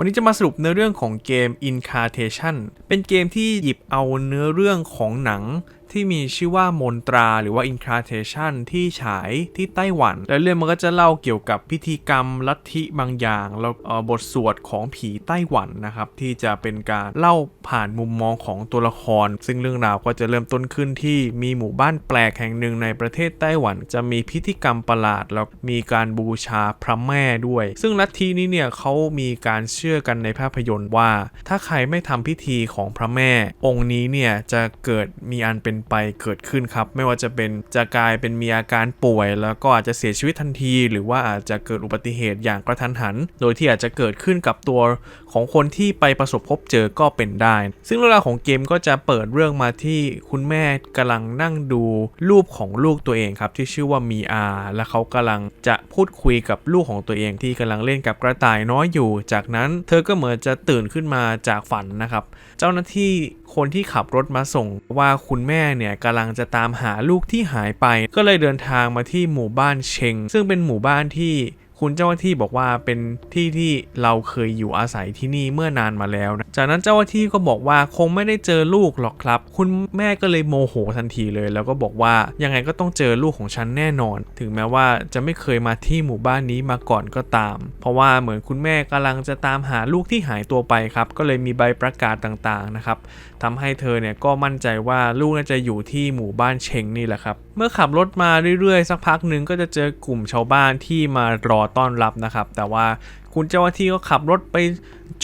วันนี้จะมาสรุปเนื้อเรื่องของเกม Incarnation เป็นเกมที่หยิบเอาเนื้อเรื่องของหนัง ที่มีชื่อว่ามนตราหรือว่า Incarnation ที่ฉายที่ไต้หวัน แล้วเรื่องมันก็จะเล่าเกี่ยวกับพิธีกรรมลัทธิบางอย่าง แล้วบทสวดของผีไต้หวันนะครับ ที่จะเป็นการเล่าผ่านมุมมองของตัวละคร ซึ่งเรื่องราวก็จะเริ่มต้นขึ้นที่มีหมู่บ้านแปลกแห่งหนึ่งในประเทศไต้หวัน จะมีพิธีกรรมประหลาดแล้วมีการบูชาพระแม่ด้วย ซึ่งลัทธินี้เนี่ยเขามีการเชื่อกันในภาพยนตร์ว่า ถ้าใครไม่ทำพิธีของพระแม่ องค์นี้เนี่ยจะเกิดมีอันเป็นไปเกิดขึ้นครับ ไม่ว่าจะเป็นจะกลายเป็นมีอาการป่วย แล้วก็อาจจะเสียชีวิตทันที หรือว่าอาจจะเกิดอุบัติเหตุอย่างกระทันหัน โดยที่อาจจะเกิดขึ้นกับตัวของคนที่ไปประสบพบเจอก็เป็นได้ ซึ่งเรื่องราวของเกมก็จะเปิดเรื่องมาที่คุณแม่กำลังนั่งดูรูปของลูกตัวเองครับ ที่ชื่อว่ามีอาและเขากำลังจะพูดคุยกับลูกของตัวเองที่กำลังเล่นกับกระต่ายน้อยอยู่ จากนั้นเธอก็เหมือนจะตื่นขึ้นมาจากฝันนะครับ เจ้าหน้าที่คนที่ขับรถมาส่งว่าคุณแม่เนี่ยกำลังจะตามหาลูกที่หายไป ก็เลยเดินทางมาที่หมู่บ้านเชงซึ่งเป็นหมู่บ้านที่ คุณเจ้าหน้าที่บอกว่าเป็นที่ที่เราเคยอยู่อาศัยที่นี่เมื่อนานมาแล้วนะจากนั้นเจ้าหน้าที่ก็บอกว่าคงไม่ได้เจอลูกหรอกครับ คุณแม่ก็เลยโมโหทันทีเลย แล้วก็บอกว่ายังไงก็ต้องเจอลูกของฉันแน่นอน ถึงแม้ว่าจะไม่เคยมาที่หมู่บ้านนี้มาก่อนก็ตาม เพราะว่าเหมือนคุณแม่กำลังจะตามหาลูกที่หายตัวไปครับ ก็เลยมีใบประกาศต่างๆนะครับทำให้เธอเนี่ยก็มั่นใจว่าลูกน่าจะอยู่ที่หมู่บ้านเชงนี่แหละครับ เมื่อขับรถมาเรื่อยๆ สักพักหนึ่งก็จะเจอกลุ่มชาวบ้านที่มารอต้อนรับนะครับ แต่ว่า คุณเจ้าหน้าที่ก็ขับรถไป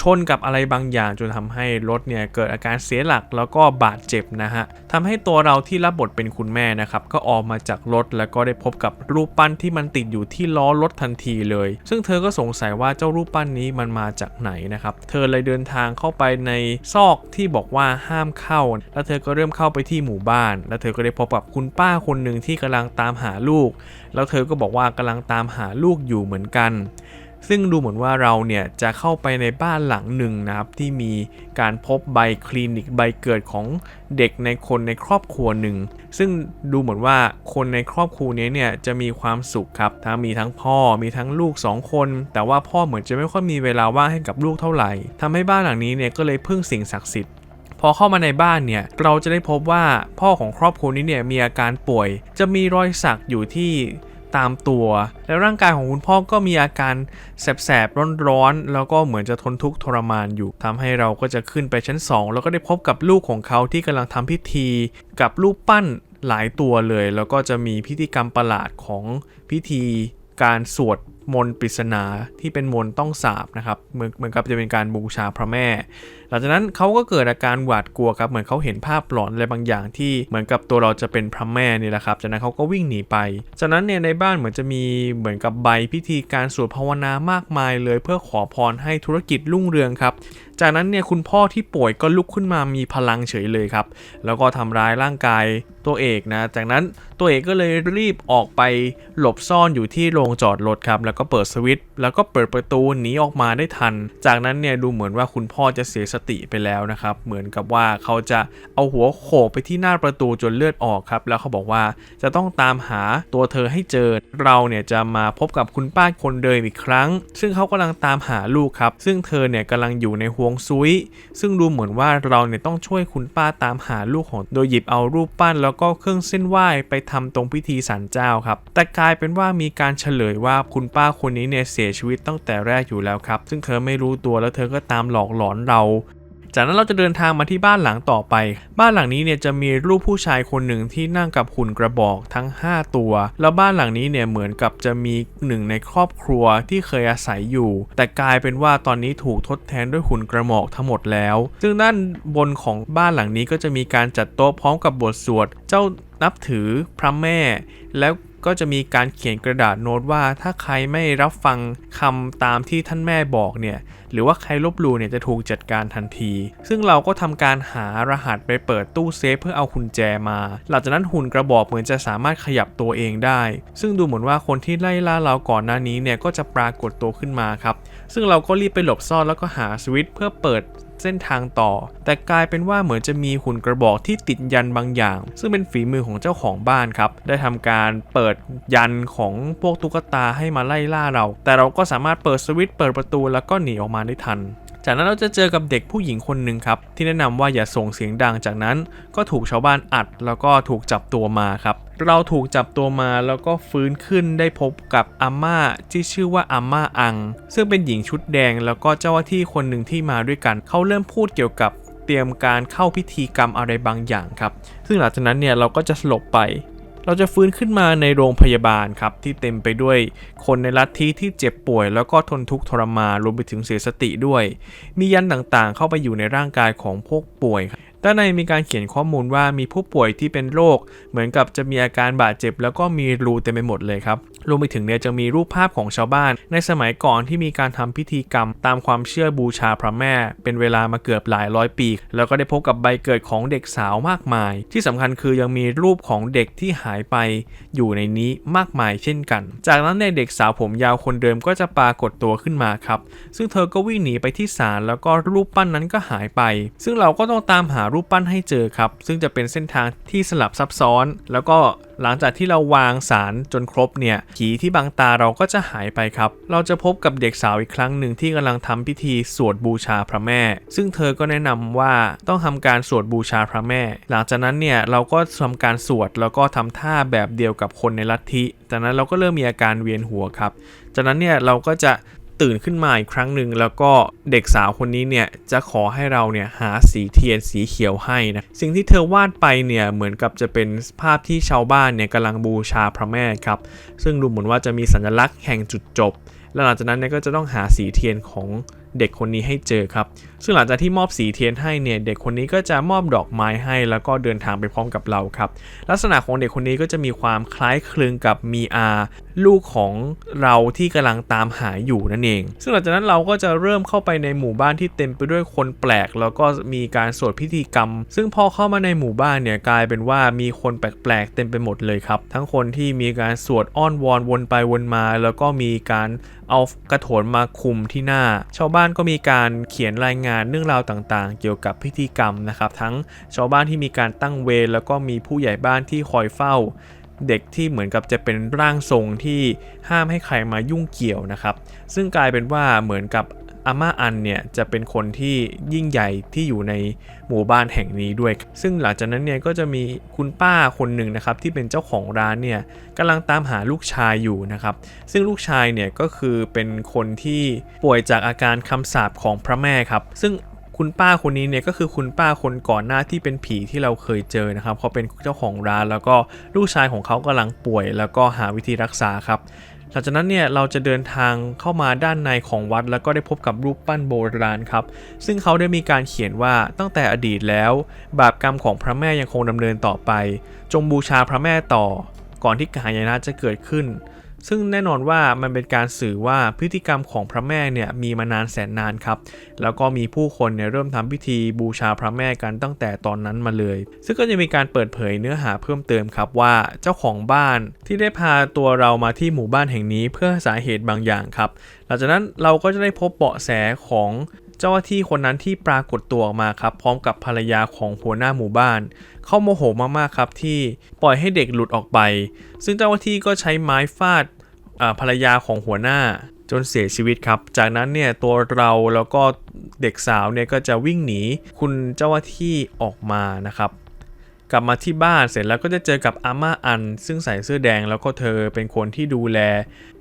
ชนกับอะไรบางอย่างจนทำให้รถเนี่ยเกิดอาการเสียหลักแล้วก็บาดเจ็บนะฮะทำให้ตัวเราที่รับบทเป็นคุณแม่นะครับก็ออกมาจากรถแล้วก็ได้พบกับรูปปั้นที่มันติดอยู่ที่ล้อรถทันทีเลย ซึ่งเธอก็สงสัยว่าเจ้ารูปปั้นนี้มันมาจากไหนนะครับเธอเลยเดินทางเข้าไปในซอกที่บอกว่าห้ามเข้า แล้วเธอก็เริ่มเข้าไปที่หมู่บ้าน แล้วเธอก็ได้พบกับคุณป้าคนหนึ่งที่กำลังตามหาลูก แล้วเธอก็บอกว่ากำลังตามหาลูกอยู่เหมือนกัน ซึ่งดูเหมือนว่าเราเนี่ยจะเข้าไปในบ้านหลังหนึ่งนะครับ ที่มีการพบใบคลินิกใบเกิดของเด็กในคนในครอบครัวหนึ่ง ซึ่งดูเหมือนว่าคนในครอบครัวนี้เนี่ยจะมีความสุขครับทั้งมีทั้งพ่อมีทั้งลูกสองคน แต่ว่าพ่อเหมือนจะไม่ค่อยมีเวลาว่างให้กับลูกเท่าไหร่ทำให้บ้านหลังนี้เนี่ยก็เลยพึ่งสิ่งศักดิ์สิทธิ์พอเข้ามาในบ้านเนี่ยเราจะได้พบว่าพ่อของครอบครัวนี้เนี่ยมีอาการป่วย จะมีรอยสักอยู่ที่ ตามตัว แล้วร่างกายของคุณพ่อก็มีอาการแสบๆร้อนๆแล้วก็เหมือนจะทนทุกข์ทรมานอยู่ทำให้เราก็จะขึ้นไปชั้น 2 แล้วก็ได้พบกับลูกของเขาที่กำลังทำพิธี กับรูปปั้นหลายตัวเลย แล้วก็จะมีพิธีกรรมประหลาดของพิธีการสวดมนต์ปริศนาที่เป็นมนต์ต้องสาบนะครับเหมือนเหมือนกับจะเป็นการบูชาพระแม่ ลังจากนั้นเขาก็เกิดอาการหวาดกลัวครับเหมือนเขาเห็นภาพหลอนอะไรบางอย่างที่เหมือนกับตัวเราจะเป็นพระแม่นี่แหละครับ จากนั้นเขาก็วิ่งหนีไป จากนั้นเนี่ยในบ้านเหมือนจะมีเหมือนกับใบพิธีการสวดภาวนามากมายเลยเพื่อขอพรให้ธุรกิจรุ่งเรืองครับจากนั้นเนี่ยคุณพ่อที่ป่วยก็ลุกขึ้นมามีพลังเฉยเลยครับ แล้วก็ทำร้ายร่างกายตัวเอกนะ จากนั้นตัวเอกก็เลยรีบออกไปหลบซ่อนอยู่ที่โรงจอดรถครับ แล้วก็เปิดสวิตช์แล้วก็เปิดประตูหนีออกมาได้ทัน จากนั้นเนี่ยดูเหมือนว่าคุณพ่อจะเสียสติไปแล้วนะครับ เหมือนกับว่าเขาจะเอาหัวโขกไปที่หน้าประตูจนเลือดออกครับ แล้วเขาบอกว่าจะต้องตามหาตัวเธอให้เจอ เราเนี่ยจะมาพบกับคุณป้าคนเดิมอีกครั้ง ซึ่งเขากำลังตามหาลูกครับ ซึ่งเธอเนี่ยกำลังอยู่ในห่ววงซุย ซึ่งดูเหมือนว่าเราเนี่ยต้องช่วยคุณป้าตามหาลูกของโดยหยิบเอารูปปั้นแล้วก็เครื่องเส้นไหว้ไปทำตรงพิธีศาลเจ้าครับ แต่กลายเป็นว่ามีการเฉลยว่าคุณป้าคนนี้เนี่ยเสียชีวิตตั้งแต่แรกอยู่แล้วครับ ซึ่งเธอไม่รู้ตัวแล้วเธอก็ตามหลอกหลอนเรา จากนั้นเราจะเดินทางมาที่บ้านหลังต่อไป บ้านหลังนี้เนี่ยจะมีรูปผู้ชายคนหนึ่งที่นั่งกับหุ่นกระบอกทั้ง 5 ตัว แล้วบ้านหลังนี้เนี่ยเหมือนกับจะมีหนึ่งในครอบครัวที่เคยอาศัยอยู่ แต่กลายเป็นว่าตอนนี้ถูกทดแทนด้วยหุ่นกระหมอกทั้งหมดแล้ว ซึ่งด้านบนของบ้านหลังนี้ก็จะมีการจัดโต๊ะพร้อมกับบทสวด เจ้านับถือพระแม่แล้ว ก็จะมีการเขียนกระดาษโน้ตว่า ถ้าใครไม่รับฟังคำตามที่ท่านแม่บอกเนี่ยหรือว่าใครลบหลู่เนี่ยจะถูกจัดการทันที ซึ่งเราก็ทำการหารหัสไปเปิดตู้เซฟเพื่อเอากุญแจมา หลังจากนั้นหุ่นกระบอกเหมือนจะสามารถขยับตัวเองได้ ซึ่งดูเหมือนว่าคนที่ไล่ล่าเราก่อนหน้านี้เนี่ยก็จะปรากฏตัวขึ้นมาครับ ซึ่งเราก็รีบไปหลบซ่อนแล้วก็หาสวิตช์เพื่อเปิด เส้นทางต่อ แต่กลายเป็นว่าเหมือนจะมีหุ่นกระบอกที่ติดยันบางอย่าง ซึ่งเป็นฝีมือของเจ้าของบ้านครับ ได้ทำการเปิดยันของพวกตุ๊กตาให้มาไล่ล่าเรา แต่เราก็สามารถเปิดสวิตช์เปิดประตูแล้วก็หนีออกมาได้ทัน จากนั้นเราจะเจอกับเด็กผู้หญิงคนหนึ่งครับ ที่แนะนำว่าอย่าส่งเสียงดังจากนั้นก็ถูกชาวบ้านอัด แล้วก็ถูกจับตัวมาครับเราถูกจับตัวมาแล้วก็ฟื้นขึ้นได้พบกับอาม่าที่ชื่อว่าอาม่าอัง ซึ่งเป็นหญิงชุดแดงแล้วก็เจ้าหน้าที่คนหนึ่งที่มาด้วยกัน เขาเริ่มพูดเกี่ยวกับเตรียมการเข้าพิธีกรรมอะไรบางอย่างครับ ซึ่งหลังจากนั้นเนี่ยเราก็จะสลบไป เราจะฟื้นขึ้นมาในโรงพยาบาลครับที่เต็มไปด้วยคนในลัทธิที่เจ็บป่วย แล้วก็ทนทุกข์ทรมารวมไปถึงเสียสติด้วย มียันต่างๆ เข้าไปอยู่ในร่างกายของพวกป่วยครับ ด้านในมีการเขียนข้อมูลว่ามีผู้ป่วยที่เป็นโรคเหมือนกับจะมีอาการบาดเจ็บ แล้วก็มีรูเต็มไปหมดเลยครับรวมไปถึงเนี่ยจะมีรูปภาพของชาวบ้าน ในสมัยก่อนที่มีการทำพิธีกรรม ตามความเชื่อบูชาพระแม่ เป็นเวลามาเกือบหลายร้อยปี แล้วก็ได้พบกับใบเกิดของเด็กสาวมากมาย ที่สำคัญคือยังมีรูปของเด็กที่หายไป อยู่ในนี้มากมายเช่นกัน จากนั้นในเด็กสาวผมยาวคนเดิมก็จะปรากฏตัวขึ้นมาครับ ซึ่งเธอก็วิ่งหนีไปที่ศาลแล้วก็รูปปั้นนั้นก็หายไป ซึ่งเราก็ต้องตามหารูปปั้นให้เจอครับ ซึ่งจะเป็นเส้นทางที่สลับซับซ้อน แล้วก็หลังจากที่เราวางสารจนครบเนี่ยผีที่บังตาเราก็จะหายไปครับ เราจะพบกับเด็กสาวอีกครั้งหนึ่งที่กำลังทำพิธีสวดบูชาพระแม่ ซึ่งเธอก็แนะนำว่าต้องทำการสวดบูชาพระแม่ หลังจากนั้นเนี่ยเราก็ทำการสวดแล้วก็ทำท่าแบบเดียวกับคนในลัทธิจากนั้นเราก็เริ่มมีอาการเวียนหัวครับ จากนั้นเนี่ยเราก็จะ ตื่นขึ้นมาอีกครั้งหนึ่งแล้วก็เด็กสาวคนนี้เนี่ยจะขอให้เราเนี่ยหาสีเทียนสีเขียวให้นะสิ่งที่เธอวาดไปเนี่ยเหมือนกับจะเป็นภาพที่ชาวบ้านเนี่ยกำลังบูชาพระแม่ครับ ซึ่งดูเหมือนว่าจะมีสัญลักษณ์แห่งจุดจบ และหลังจากนั้นเนี่ยก็จะต้องหาสีเทียนของเด็กคนนี้ให้เจอครับ ซึ่งหลังจากที่มอบสีเทียนให้เนี่ย เด็กคนนี้ก็จะมอบดอกไม้ให้ แล้วก็เดินทางไปพร้อมกับเราครับ ลักษณะของเด็กคนนี้ก็จะมีความคล้ายคลึงกับมีอา ลูกของเราที่กำลังตามหาอยู่นั่นเอง ซึ่งหลังจากนั้นเราก็จะเริ่มเข้าไปในหมู่บ้านที่เต็มไปด้วยคนแปลก แล้วก็มีการสวดพิธีกรรม ซึ่งพอเข้ามาในหมู่บ้านเนี่ยกลายเป็นว่ามีคนแปลกๆเต็มไปหมดเลยครับ ทั้งคนที่มีการสวดอ้อนวอนวนไปวนมา แล้วก็มีการเอากระโถนมาคุมที่หน้า ชาวบ้านก็มีการเขียนรายงานเรื่องราวต่างๆ เกี่ยวกับพิธีกรรมนะครับ ทั้งชาวบ้านที่มีการตั้งเวรแล้วก็มีผู้ใหญ่บ้านที่คอยเฝ้า เด็กที่เหมือนกับจะเป็นร่างทรงที่ห้ามให้ใครมายุ่งเกี่ยวนะครับ ซึ่งกลายเป็นว่าเหมือนกับอาม่าอันเนี่ยจะเป็นคนที่ยิ่งใหญ่ที่อยู่ในหมู่บ้านแห่งนี้ด้วย ซึ่งหลังจากนั้นเนี่ยก็จะมีคุณป้าคนหนึ่งนะครับที่เป็นเจ้าของร้านเนี่ยกำลังตามหาลูกชายอยู่นะครับ ซึ่งลูกชายเนี่ยก็คือเป็นคนที่ป่วยจากอาการคำสาปของพระแม่ครับ ซึ่ง คุณป้าคนนี้เนี่ยก็คือคุณป้าคนก่อนหน้าที่เป็นผีที่เราเคยเจอนะครับเขาเป็นเจ้าของร้านแล้วก็ลูกชายของเขากำลังป่วย แล้วก็หาวิธีรักษาครับหลังจากนั้นเนี่ยเราจะเดินทางเข้ามาด้านในของวัด แล้วก็ได้พบกับรูปปั้นโบราณครับ ซึ่งเขาได้มีการเขียนว่าตั้งแต่อดีตแล้ว บาปกรรมของพระแม่ยังคงดำเนินต่อไป จงบูชาพระแม่ต่อ ก่อนที่หายนะจะเกิดขึ้น ซึ่งแน่นอนว่ามันเป็นการสื่อว่าพฤติกรรมของพระแม่เนี่ยมีมานานแสนนานครับ แล้วก็มีผู้คนเนี่ยเริ่มทำพิธีบูชาพระแม่กันตั้งแต่ตอนนั้นมาเลย ซึ่งก็จะมีการเปิดเผยเนื้อหาเพิ่มเติมครับว่าเจ้าของบ้านที่ได้พาตัวเรามาที่หมู่บ้านแห่งนี้เพื่อสาเหตุบางอย่างครับ หลังจากนั้นเราก็จะได้พบเบาะแสของ เจ้าหน้าที่คนนั้นที่ปรากฏตัวออกมาครับ พร้อมกับภรรยาของหัวหน้าหมู่บ้าน เขาโมโหมากๆครับที่ปล่อยให้เด็กหลุดออกไป ซึ่งเจ้าหน้าที่ก็ใช้ไม้ฟาดภรรยาของหัวหน้าจนเสียชีวิตครับ จากนั้นเนี่ยตัวเราแล้วก็เด็กสาวเนี่ยก็จะวิ่งหนีคุณเจ้าหน้าที่ออกมานะครับ กลับมาที่บ้านเสร็จแล้วก็จะเจอกับอาม่าอัน ซึ่งใส่เสื้อแดงแล้วก็เธอเป็นคนที่ดูแล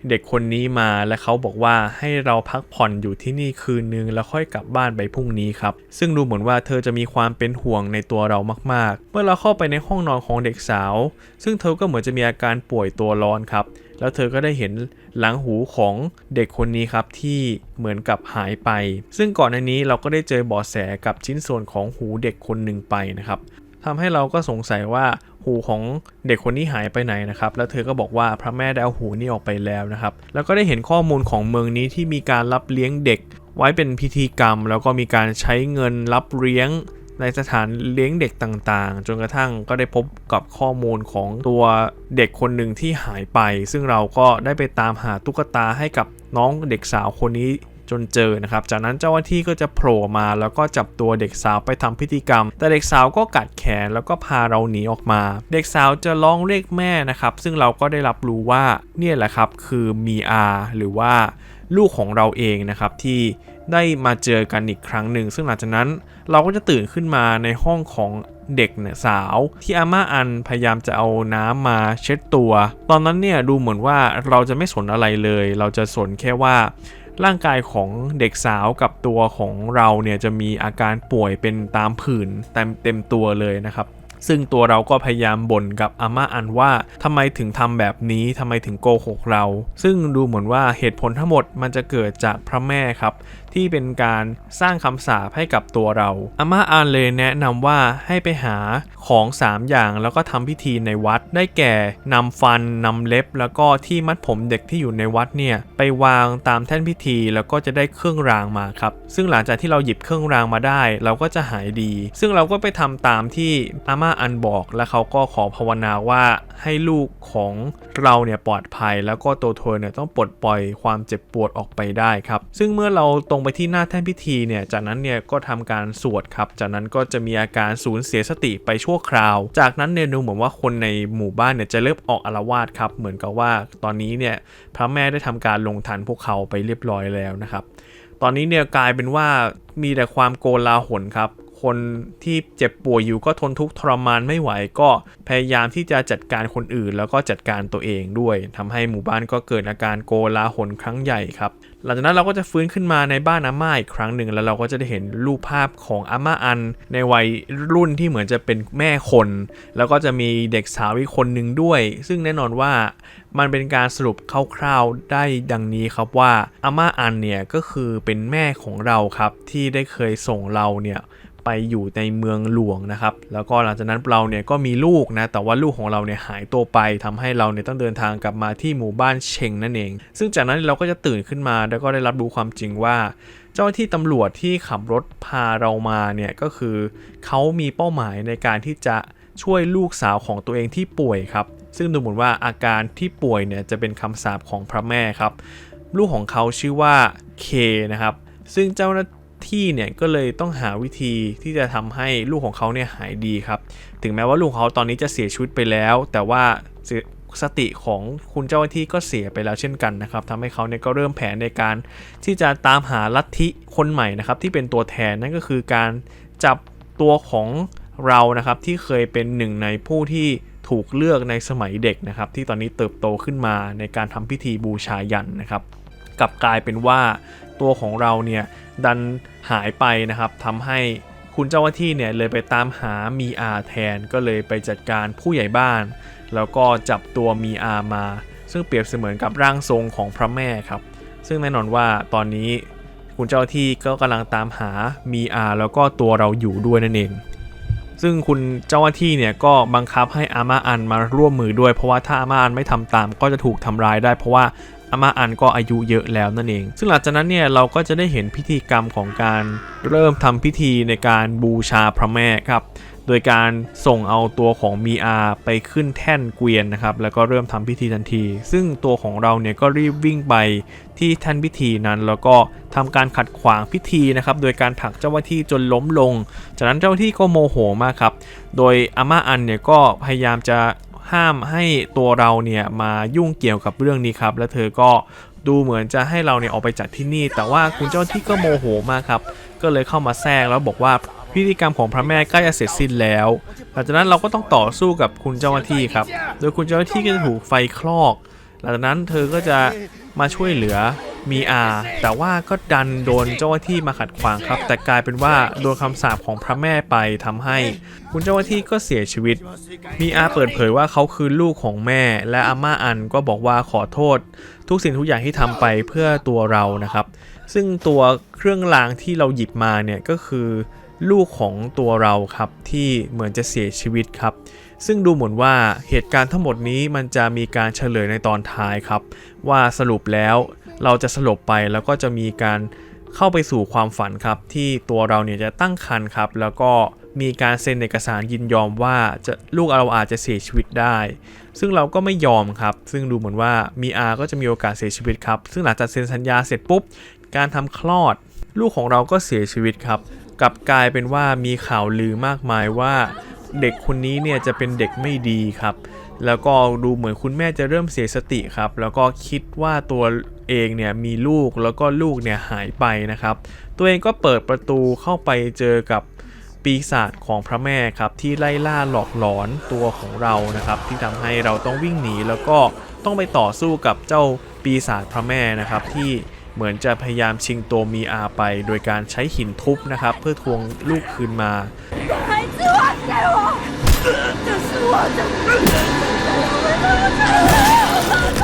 เด็กคนนี้มาและเขาบอกว่าให้เราพักผ่อนอยู่ที่นี่คืนนึงแล้วค่อยกลับบ้านไปพรุ่งนี้ครับ ซึ่งดูเหมือนว่าเธอจะมีความเป็นห่วงในตัวเรามากๆ เมื่อเราเข้าไปในห้องนอนของเด็กสาว ซึ่งเธอก็เหมือนจะมีอาการป่วยตัวร้อนครับ แล้วเธอก็ได้เห็นหลังหูของเด็กคนนี้ครับที่เหมือนกับหายไป ซึ่งก่อนหน้านี้เราก็ได้เจอเบาะแสกับชิ้นส่วนของหูเด็กคนหนึ่งไปนะครับ ทำให้เราก็สงสัยว่าหูของเด็กคนนี้หายไปไหนนะครับ แล้วเธอก็บอกว่าพระแม่ได้เอาหูนี่ออกไปแล้วนะครับ แล้วก็ได้เห็นข้อมูลของเมืองนี้ที่มีการรับเลี้ยงเด็ก ไว้เป็นพิธีกรรม แล้วก็มีการใช้เงินรับเลี้ยงในสถานเลี้ยงเด็กต่างๆ จนกระทั่งก็ได้พบกับข้อมูลของตัวเด็กคนหนึ่งที่หายไป ซึ่งเราก็ได้ไปตามหาตุ๊กตาให้กับน้องเด็กสาวคนนี้ จนเจอนะครับ จากนั้นเจ้าหน้าที่ก็จะโผล่มาแล้วก็จับตัวเด็กสาวไปทำพิธีกรรม แต่เด็กสาวก็กัดแขนแล้วก็พาเราหนีออกมา เด็กสาวจะร้องเรียกแม่นะครับ ซึ่งเราก็ได้รับรู้ว่าเนี่ยแหละครับคือมีอาหรือว่าลูกของเราเองนะครับที่ได้มาเจอกันอีกครั้งหนึ่งซึ่งหลังจากนั้นเราก็จะตื่นขึ้นมาในห้องของเด็กเนี่ยสาว ที่อาม่าอันพยายามจะเอาน้ำมาเช็ดตัว ตอนนั้นเนี่ยดูเหมือนว่าเราจะไม่สนอะไรเลย เราจะสนแค่ว่า ร่างกายของเด็กสาวกับตัวของเราเนี่ยจะมีอาการป่วยเป็นตามผื่นเต็มเต็มตัวเลยนะครับซึ่งตัวเราก็พยายามบ่นกับอาม่าอันว่าทำไมถึงทำแบบนี้ทำไมถึงโกหกเรา ซึ่งดูเหมือนว่าเหตุผลทั้งหมดมันจะเกิดจากพระแม่ครับ ที่เป็นการสร้างคำสาปให้กับตัวเราอาม่าอันเลยแนะนำว่าให้ไปหาของ 3 อย่างแล้วก็ทำพิธีในวัดได้แก่นำฟันนำเล็บ แล้วก็ที่มัดผมเด็กที่อยู่ในวัดเนี่ยไปวางตามแท่นพิธีแล้วก็จะได้เครื่องรางมาครับซึ่งหลังจากที่เราหยิบเครื่องรางมาได้ เราก็จะหายดี ซึ่งเราก็ไปทำตามที่อาม่าอันบอกและเขาก็ขอภาวนาว่าให้ลูกของเราเนี่ยปลอดภัย แล้วก็ตัวเธอเนี่ยต้องปลดปล่อยความเจ็บปวดออกไปได้ครับซึ่งเมื่อเราตรงไปที่หน้าแท่นพิธีเนี่ย จากนั้นเนี่ยก็ทำการสวดครับ จากนั้นก็จะมีอาการสูญเสียสติไปชั่วคราว จากนั้นเนี่ยดูเหมือนว่าคนในหมู่บ้านเนี่ยจะเริ่มออกอาละวาดครับ เหมือนกับว่าตอนนี้เนี่ยพระแม่ได้ทำการลงทันพวกเขาไปเรียบร้อยแล้วนะครับ ตอนนี้เนี่ยกลายเป็นว่ามีแต่ความโกลาหลครับคนที่เจ็บป่วยอยู่ก็ทนทุกข์ทรมานไม่ไหวก็พยายามที่จะจัดการคนอื่น แล้วก็จัดการตัวเองด้วยทำให้หมู่บ้านก็เกิดอาการโกลาหลครั้งใหญ่ครับ หลังจากนั้นเราก็จะฟื้นขึ้นมาในบ้านอาม่าอีกครั้งหนึ่งแล้วเราก็จะได้เห็นรูปภาพของอาม่าอัน ในวัยรุ่นที่เหมือนจะเป็นแม่คน แล้วก็จะมีเด็กสาวอีกคนหนึ่งด้วย ซึ่งแน่นอนว่ามันเป็นการสรุปคร่าวๆได้ดังนี้ครับว่าอาม่าอันเนี่ยก็คือเป็นแม่ของเราครับที่ได้เคยส่งเราเนี่ย ไปอยู่ในเมืองหลวงนะครับ แล้วก็หลังจากนั้นเราเนี่ยก็มีลูกนะ แต่ว่าลูกของเราเนี่ยหายตัวไปทำให้เราเนี่ยต้องเดินทางกลับมาที่หมู่บ้านเชงนั่นเอง ซึ่งจากนั้นเราก็จะตื่นขึ้นมาแล้วก็ได้รับรู้ความจริงว่า เจ้าหน้าที่ตำรวจที่ขับรถพาเรามาเนี่ยก็คือเขามีเป้าหมายในการที่จะช่วยลูกสาวของตัวเองที่ป่วยครับ ซึ่งดูเหมือนว่าอาการที่ป่วยเนี่ยจะเป็นคำสาปของพระแม่ครับ ลูกของเขาชื่อว่าเคนะครับ ซึ่งเจ้า ที่เนี่ยก็เลยต้องหาวิธีที่จะทำให้ลูกของเขาเนี่ยหายดีครับ ถึงแม้ว่าลูกเขาตอนนี้จะเสียชีวิตไปแล้ว แต่ว่าสติของคุณเจ้าหน้าที่ก็เสียไปแล้วเช่นกันนะครับทำให้เขาเนี่ยก็เริ่มแผนในการที่จะตามหาลัทธิคนใหม่นะครับที่เป็นตัวแทนนั่นก็คือการจับตัวของเรานะครับที่เคยเป็นหนึ่งในผู้ที่ถูกเลือกในสมัยเด็กนะครับ ที่ตอนนี้เติบโตขึ้นมาในการทำพิธีบูชายันนะครับกลับกลายเป็นว่า ตัวของเราเนี่ยดันหายไปนะครับทำให้คุณเจ้าหน้าที่เนี่ยเลยไปตามหามีอาแทนก็เลยไปจัดการผู้ใหญ่บ้าน แล้วก็จับตัวมีอามา ซึ่งเปรียบเสมือนกับร่างทรงของพระแม่ครับ ซึ่งแน่นอนว่าตอนนี้คุณเจ้าที่ก็กำลังตามหามีอาแล้วก็ตัวเราอยู่ด้วยนั่นเอง ซึ่งคุณเจ้าหน้าที่เนี่ยก็บังคับให้อาม่าอันมาร่วมมือด้วย เพราะว่าถ้าอาม่าอันไม่ทำตามก็จะถูกทำร้ายได้ เพราะว่า อาม่าอันก็อายุเยอะแล้วนั่นเอง ซึ่งหลังจากนั้นเนี่ยเราก็จะได้เห็นพิธีกรรมของการเริ่มทำพิธีในการบูชาพระแม่ครับโดยการส่งเอาตัวของมีอาไปขึ้นแท่นเกวียนนะครับ แล้วก็เริ่มทำพิธีทันที ซึ่งตัวของเราเนี่ยก็รีบวิ่งไปที่แท่นพิธีนั้น แล้วก็ทำการขัดขวางพิธีนะครับ โดยการผลักเจ้าหน้าที่จนล้มลง จากนั้นเจ้าหน้าที่ก็โมโหมากครับ โดยอาม่าอันเนี่ยก็พยายามจะ ห้ามให้ตัวเราเนี่ยมายุ่งเกี่ยวกับเรื่องนี้ครับ และเธอก็ดูเหมือนจะให้เราเนี่ยออกไปจากที่นี่ แต่ว่าคุณเจ้าหน้าที่ก็โมโหมากครับ ก็เลยเข้ามาแทรกแล้วบอกว่าพิธีกรรมของพระแม่ใกล้จะเสร็จสิ้นแล้ว หลังจากนั้นเราก็ต้องต่อสู้กับคุณเจ้าหน้าที่ครับ โดยคุณเจ้าหน้าที่ก็จะถูกไฟคลอก หลังจากนั้นเธอก็จะ มาช่วยเหลือมีอาแต่ว่าก็ดันโดนเจ้าหน้าที่มาขัดขวางครับ แต่กลายเป็นว่าโดนคำสาปของพระแม่ไปทำให้ คุณเจ้าหน้าที่ก็เสียชีวิต มีอาเปิดเผยว่าเขาคือลูกของแม่ และอาม่าอันก็บอกว่าขอโทษ ทุกสิ่งทุกอย่างที่ทำไปเพื่อตัวเรานะครับ ซึ่งตัวเครื่องรางที่เราหยิบมาเนี่ยก็คือลูกของตัวเราครับที่เหมือนจะเสียชีวิตครับ ซึ่งดูเหมือนว่าเหตุการณ์ทั้งหมดนี้มันจะมีการเฉลยในตอนท้ายครับ ว่าสรุปแล้วเราจะสลบไปแล้วก็จะมีการเข้าไปสู่ความฝันครับ ที่ตัวเราเนี่ยจะตั้งครรภ์ครับ แล้วก็มีการเซ็นเอกสารยินยอมว่าจะลูกเราอาจจะเสียชีวิตได้ ซึ่งเราก็ไม่ยอมครับ ซึ่งดูเหมือนว่ามีอาก็จะมีโอกาสเสียชีวิตครับ ซึ่งหลังจากเซ็นสัญญาเสร็จปุ๊บ การทำคลอด ลูกของเราก็เสียชีวิตครับ กลับกลายเป็นว่ามีข่าวลือมากมายว่า เด็กคนนี้เนี่ยจะเป็นเด็กไม่ดีครับ แล้วก็ดูเหมือนคุณแม่จะเริ่มเสียสติครับ แล้วก็คิดว่าตัวเองเนี่ยมีลูกแล้วก็ลูกเนี่ยหายไปนะครับ ตัวเองก็เปิดประตูเข้าไปเจอกับปีศาจของพระแม่ครับที่ไล่ล่าหลอกหลอนตัวของเรานะครับ ที่ทำให้เราต้องวิ่งหนีแล้วก็ต้องไปต่อสู้กับเจ้าปีศาจพระแม่นะครับ ที่เหมือนจะพยายามชิงตัวมีอาไป โดยการใช้หินทุบนะครับ เพื่อทวงลูกคืนมา 给我，这是我的。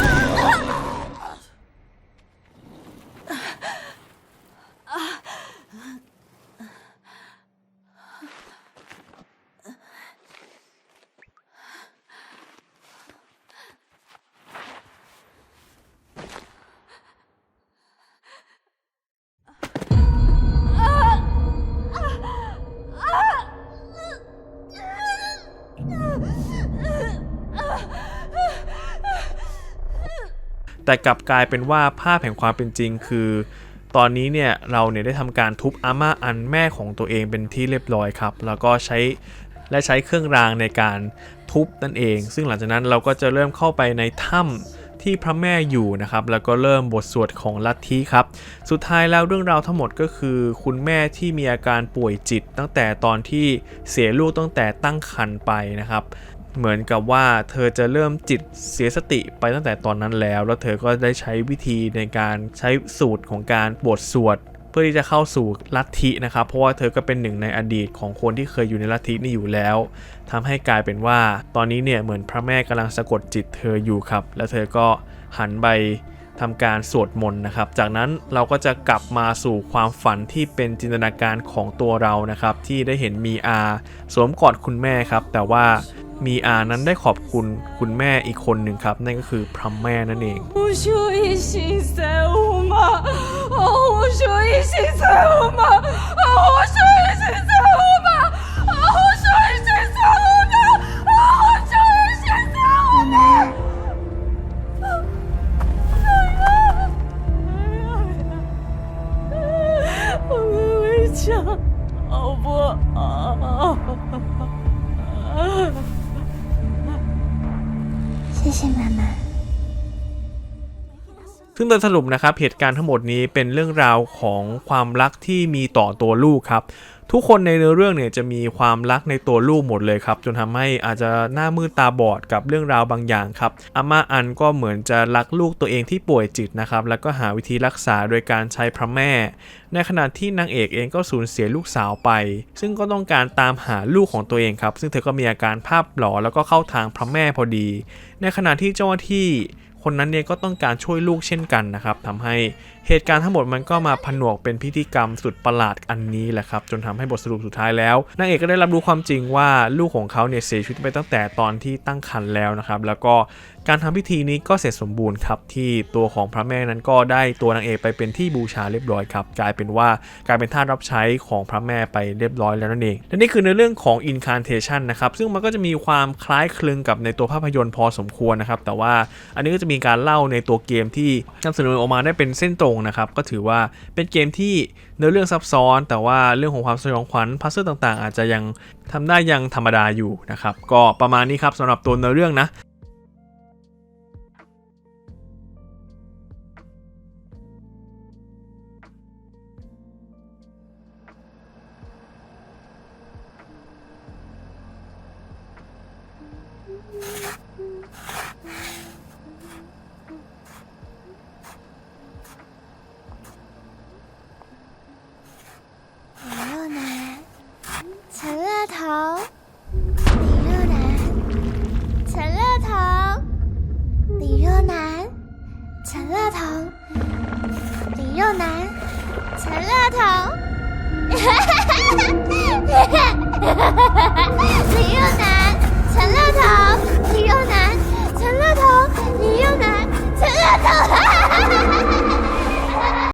แต่กลับกลายเป็นว่าภาพแห่งความเป็นจริงคือ ตอนนี้เนี่ยเราเนี่ยได้ทำการทุบอาม่าอันแม่ของตัวเองเป็นที่เรียบร้อยครับ แล้วก็ใช้และใช้เครื่องรางในการทุบนั่นเอง ซึ่งหลังจากนั้นเราก็จะเริ่มเข้าไปในถ้ำที่พระแม่อยู่นะครับ แล้วก็เริ่มบทสวดของลัทธิครับ สุดท้ายแล้วเรื่องราวทั้งหมดก็คือ คุณแม่ที่มีอาการป่วยจิตตั้งแต่ตอนที่เสียลูกตั้งแต่ตั้งครรภ์ไปนะครับ เหมือนกับว่าเธอจะเริ่มจิตเสียสติไปตั้งแต่ตอนนั้นแล้ว แล้วเธอก็ได้ใช้วิธีในการใช้สูตรของการบทสวดเพื่อที่จะเข้าสู่ลัทธินะครับ เพราะว่าเธอก็เป็นหนึ่งในอดีตของคนที่เคยอยู่ในลัทธินี่อยู่แล้วทำให้กลายเป็นว่า ตอนนี้เนี่ยเหมือนพระแม่กำลังสะกดจิตเธออยู่ครับ แล้วเธอก็หันไป ทำการสวดมนต์นะครับ จากนั้นเราก็จะกลับมาสู่ความฝันที่เป็นจินตนาการของตัวเรานะครับ ที่ได้เห็นมีอาสวมกอดคุณแม่ครับ แต่ว่ามีอานั้นได้ขอบคุณคุณแม่อีกคนหนึ่งครับ นั่นก็คือพรมแม่นั่นเองเโดยสรุปนะครับเหตุการณ์ทั้งหมดนี้เป็นเรื่องราวของความรักที่มีต่อตัวลูกครับ ทุกคนในเนื้อเรื่องเนี่ยจะมีความรักในตัวลูกหมดเลยครับ จนทำให้อาจจะหน้ามืดตาบอดกับเรื่องราวบางอย่างครับอาม่าอันก็เหมือนจะรักลูกตัวเองที่ป่วยจิตนะครับ แล้วก็หาวิธีรักษาโดยการใช้พระแม่ ในขณะที่นางเอกเองก็สูญเสียลูกสาวไป ซึ่งก็ต้องการตามหาลูกของตัวเองครับ ซึ่งเธอก็มีอาการภาพหลอแล้วก็เข้าทางพระแม่พอดี ในขณะที่เจ้าหน้าที่ คนนั้นเนี่ยก็ต้องการช่วยลูกเช่นกันนะครับทำให้ เหตุการณ์ทั้งหมดมันก็มาผนวกเป็นพิธีกรรมสุดประหลาดอันนี้แหละครับจนทำให้บทสรุปสุดท้ายแล้วนางเอกก็ได้รับรู้ความจริงว่าลูกของเขาเนี่ยเสียชีวิตไปตั้งแต่ตอนที่ตั้งครรภ์แล้วนะครับแล้วก็การทำพิธีนี้ก็เสร็จสมบูรณ์ครับที่ตัวของพระแม่นั้นก็ได้ตัวนางเอกไปเป็นที่บูชาเรียบร้อยครับกลายเป็นว่ากลายเป็นทารับใช้ของพระแม่ไปเรียบร้อยแล้วนั่นเองและนี่คือในเรื่องของ incantation นะครับซึ่งมันก็จะมีความคล้ายคลึงกับในตัวภาพยนตร์พอสมควรนะครับแต่ว่าอันนี้ก็จะมีการเล่าในตัวเกมที่นำเสนอออกมาได้เป็นเส้นตรงนะครับ ก็ถือว่าเป็นเกมที่เนื้อเรื่องซับซ้อน แต่ว่าเรื่องของความสยองขวัญพัซเซิลต่างๆ อาจจะยังทำได้ยังธรรมดาอยู่นะครับ ก็ประมาณนี้ครับสำหรับตัวเนื้อเรื่องนะ